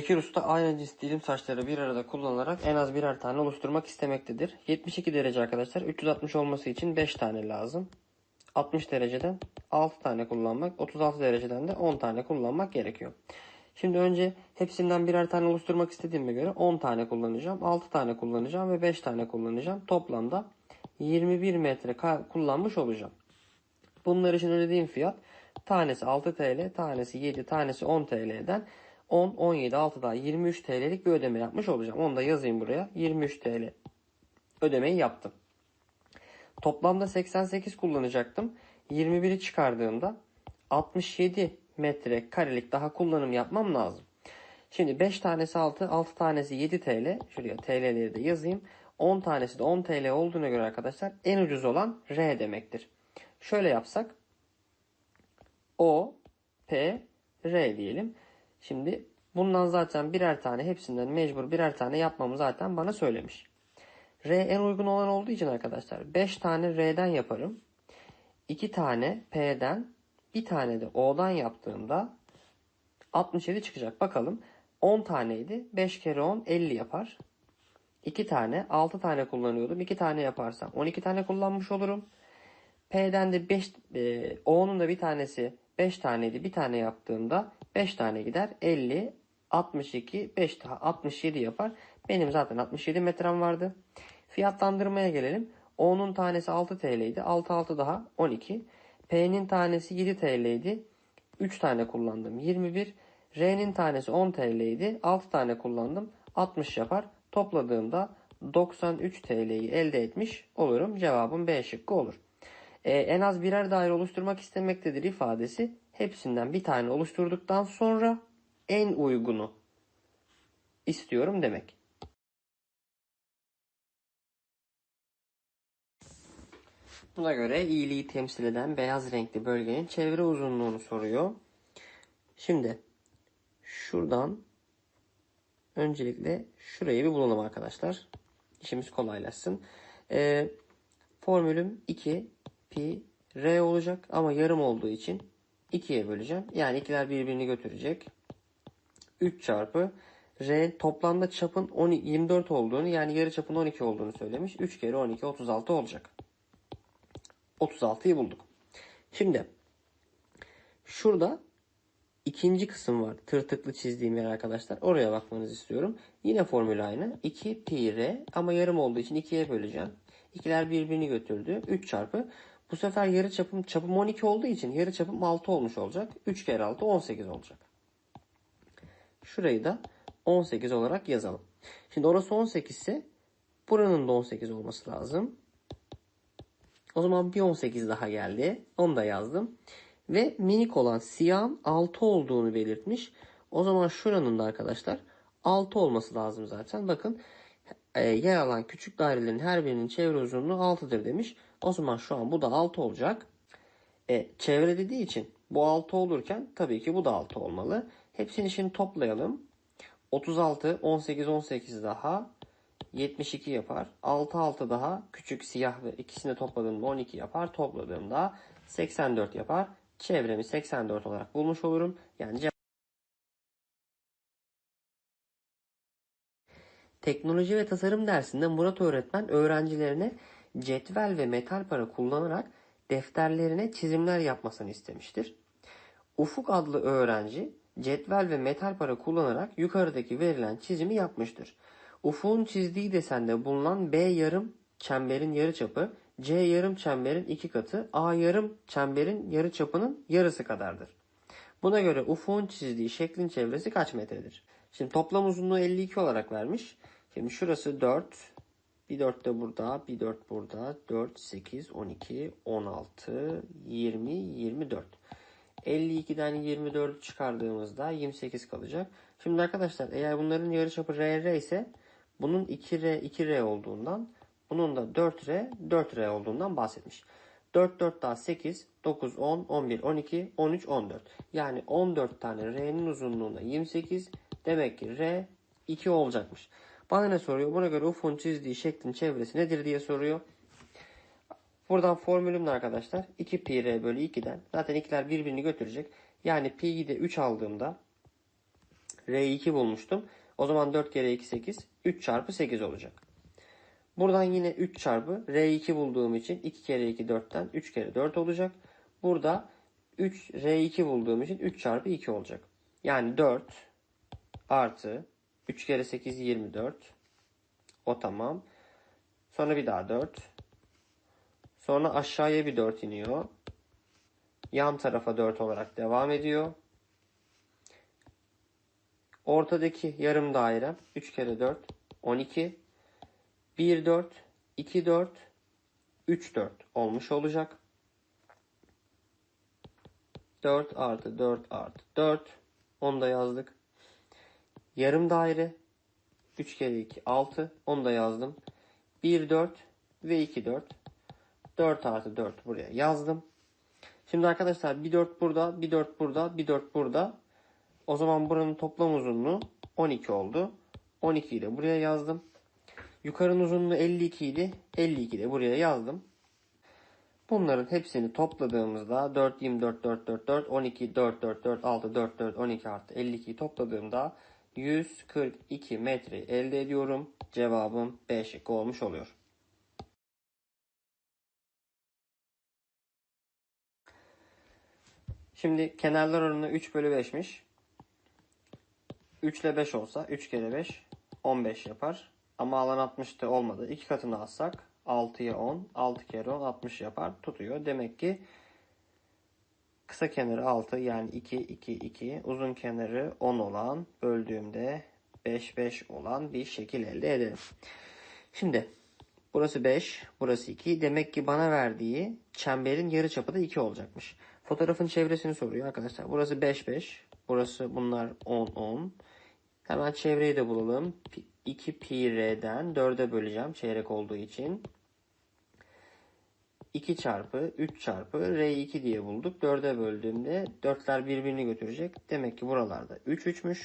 Bekir Usta aynı cins dilim saçları bir arada kullanarak en az birer tane oluşturmak istemektedir. 72 derece arkadaşlar 360 olması için 5 tane lazım. 60 dereceden 6 tane kullanmak, 36 dereceden de 10 tane kullanmak gerekiyor. Şimdi önce hepsinden birer tane oluşturmak istediğime göre 10 tane kullanacağım, 6 tane kullanacağım ve 5 tane kullanacağım. Toplamda 21 metre kullanmış olacağım. Bunlar için ödediğim fiyat tanesi 6 TL, tanesi 7, tanesi 10 TL'den 10, 17, 6 daha 23 TL'lik bir ödeme yapmış olacağım. Onu da yazayım buraya. 23 TL ödemeyi yaptım. Toplamda 88 kullanacaktım. 21'i çıkardığımda 67 metre karelik daha kullanım yapmam lazım. Şimdi 5 tanesi 6, 6 tanesi 7 TL. Şuraya TL'leri de yazayım. 10 tanesi de 10 TL olduğuna göre arkadaşlar en ucuz olan R demektir. Şöyle yapsak O, P, R diyelim. Şimdi bundan zaten birer tane hepsinden mecbur birer tane yapmamı zaten bana söylemiş. R en uygun olan olduğu için arkadaşlar 5 tane R'den yaparım. 2 tane P'den bir tane de O'dan yaptığımda 67 çıkacak. Bakalım 10 taneydi. 5 kere 10 50 yapar. 2 tane 6 tane kullanıyordum. 2 tane yaparsam 12 tane kullanmış olurum. P'den de 5 e, O'nun da bir tanesi 5 taneydi. Bir tane yaptığımda 5 tane gider. 50 62 5 daha 67 yapar. Benim zaten 67 metrem vardı. Fiyatlandırmaya gelelim. O'nun tanesi 6 TL'ydi. 6 6 daha 12. P'nin tanesi 7 TL'ydi. 3 tane kullandım. 21. R'nin tanesi 10 TL'ydi. 6 tane kullandım. 60 yapar. Topladığımda 93 TL'yi elde etmiş olurum. Cevabım B şıkkı olur. Ee, en az birer daire oluşturmak istemektedir ifadesi hepsinden bir tane oluşturduktan sonra en uygunu istiyorum demek. Buna göre iyiliği temsil eden beyaz renkli bölgenin çevre uzunluğunu soruyor. Şimdi şuradan öncelikle şurayı bir bulalım arkadaşlar. İşimiz kolaylaşsın. Ee, formülüm 2 pi r olacak ama yarım olduğu için 2'ye böleceğim. Yani ikiler birbirini götürecek. 3 çarpı r toplamda çapın 10, 24 olduğunu yani yarı çapın 12 olduğunu söylemiş. 3 kere 12 36 olacak. 36'yı bulduk. Şimdi şurada ikinci kısım var. Tırtıklı çizdiğim yer arkadaşlar. Oraya bakmanızı istiyorum. Yine formül aynı. 2 pi r ama yarım olduğu için 2'ye böleceğim. İkiler birbirini götürdü. 3 çarpı. Bu sefer yarı çapım çapım 12 olduğu için yarı çapım 6 olmuş olacak. 3 kere 6 18 olacak. Şurayı da 18 olarak yazalım. Şimdi orası 18 ise buranın da 18 olması lazım. O zaman bir 18 daha geldi. Onu da yazdım. Ve minik olan siyahın 6 olduğunu belirtmiş. O zaman şuranın da arkadaşlar 6 olması lazım zaten. Bakın e, yer alan küçük dairelerin her birinin çevre uzunluğu 6'dır demiş. O zaman şu an bu da 6 olacak. E, çevre dediği için bu 6 olurken tabii ki bu da 6 olmalı. Hepsini şimdi toplayalım. 36, 18, 18 daha 72 yapar. 6 6 daha küçük siyah ve ikisini topladığımda 12 yapar. Topladığımda 84 yapar. Çevremi 84 olarak bulmuş olurum. Yani cevap Teknoloji ve tasarım dersinde Murat öğretmen öğrencilerine cetvel ve metal para kullanarak defterlerine çizimler yapmasını istemiştir. Ufuk adlı öğrenci cetvel ve metal para kullanarak yukarıdaki verilen çizimi yapmıştır. Ufuk'un çizdiği desende bulunan B yarım çemberin yarıçapı C yarım çemberin iki katı A yarım çemberin yarıçapının yarısı kadardır. Buna göre Ufuk'un çizdiği şeklin çevresi kaç metredir? Şimdi toplam uzunluğu 52 olarak vermiş. Şimdi şurası 4. Bir 4 de burada. Bir 4 burada. 4, 8, 12, 16, 20, 24. 52'den 24'ü çıkardığımızda 28 kalacak. Şimdi arkadaşlar eğer bunların yarıçapı RR ise bunun 2R 2R olduğundan bunun da 4R 4R olduğundan bahsetmiş. 4 4 daha 8, 9, 10, 11, 12, 13, 14. Yani 14 tane R'nin uzunluğunda 28. Demek ki R 2 olacakmış. Bana ne soruyor? Buna göre UFO'nun çizdiği şeklin çevresi nedir diye soruyor. Buradan formülüm ne arkadaşlar? 2 pi r bölü 2'den. Zaten ikiler birbirini götürecek. Yani pi'yi de 3 aldığımda R2 bulmuştum. O zaman 4 kere 2 8. 3 çarpı 8 olacak. Buradan yine 3 çarpı R2 bulduğum için 2 kere 2 4'ten 3 kere 4 olacak. Burada 3 R2 bulduğum için 3 çarpı 2 olacak. Yani 4 artı 3 kere 8 24. O tamam. Sonra bir daha 4. Sonra aşağıya bir 4 iniyor. Yan tarafa 4 olarak devam ediyor. Ortadaki yarım daire 3 kere 4 12. 1 4 2 4 3 4 olmuş olacak. 4 artı 4 artı 4 onu da yazdık. Yarım daire 3 kere 2 6 onu da yazdım. 1 4 ve 2 4 4 artı 4 buraya yazdım. Şimdi arkadaşlar bir 4 burada, bir 4 burada, bir 4 burada. O zaman buranın toplam uzunluğu 12 oldu. 12'yi de buraya yazdım. Yukarının uzunluğu 52 idi. 52 de buraya yazdım. Bunların hepsini topladığımızda 4, 24, 4, 4, 4, 12, 4, 4, 4, 6, 4, 4, 12 artı 52'yi topladığımda 142 metre elde ediyorum. Cevabım B şıkkı olmuş oluyor. Şimdi kenarlar oranı 3 bölü 5'miş. 3 ile 5 olsa 3 kere 5 15 yapar. Ama alan 60'tı olmadı. 2 katını alsak 6'ya 10. 6 kere 10 60 yapar. Tutuyor. Demek ki kısa kenarı 6 yani 2 2 2 uzun kenarı 10 olan böldüğümde 5 5 olan bir şekil elde edelim. Şimdi burası 5 burası 2 demek ki bana verdiği çemberin yarıçapı da 2 olacakmış. Fotoğrafın çevresini soruyor arkadaşlar. Burası 5 5 burası bunlar 10 10 Hemen çevreyi de bulalım. 2 pi r'den 4'e böleceğim çeyrek olduğu için. 2 çarpı 3 çarpı r2 diye bulduk. 4'e böldüğümde 4'ler birbirini götürecek. Demek ki buralarda 3 3'müş.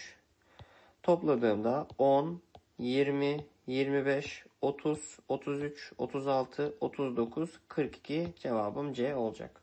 Topladığımda 10, 20, 25, 30, 33, 36, 39, 42 cevabım C olacak.